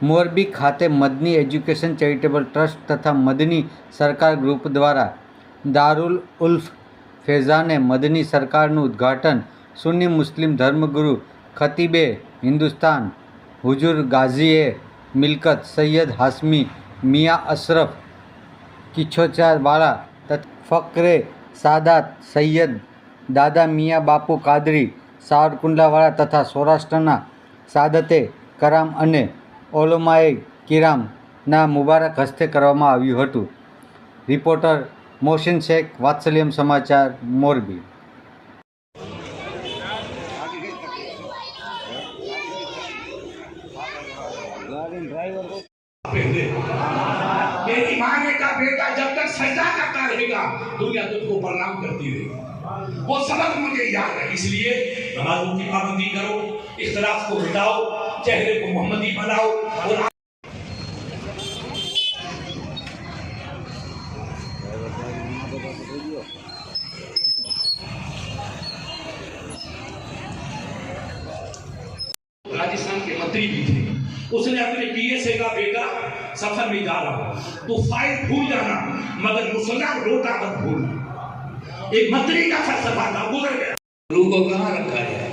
મોરબી ખાતે Madni education charitable trust તથા મદની સરકાર ગ્રુપ દ્વારા દારુલ ઉલ્ફ ફેઝાને મદની સરકારનું ઉદ્ઘાટન સુન્ની મુસ્લિમ ધર્મગુરુ ખતીબે હિન્દુસ્તાન હુજુર ગાઝીએ મિલકત સૈયદ હાસમી મિયા અશરફ કિછોચાવાળા ફકરે સાદાત સૈયદ દાદા મિયા બાપુ કાદરી સાવરકુંડલાવાળા તથા સૌરાષ્ટ્રના સાદતે કરામ અને ઓલોમાએ કિરામના મુબારક હસ્તે કરવામાં આવ્યું હતું રિપોર્ટર મોહસિન શેખ વાત્સલ્યમ સમાચાર મોરબી पहले मेरी मांगे का बेटा जब तक सजदा करता रहेगा दुनिया तुझको प्रणाम करती रहेगी वो सबक मुझे याद है इसलिए नमाजों की पाबंदी करो इख्तलाफ को मिटाओ चेहरे को मोहम्मदी बनाओ और राजस्थान के मंत्री भी थे। उसने अपने पीएसए का बेटा, सफ़र में रहा तो फ़ाइल भूल जाना, मगर मुसलमान रोटा मत भूलना। एक मंत्री का फलसफा था, गुजर गया। गुरु को कहाँ रखा है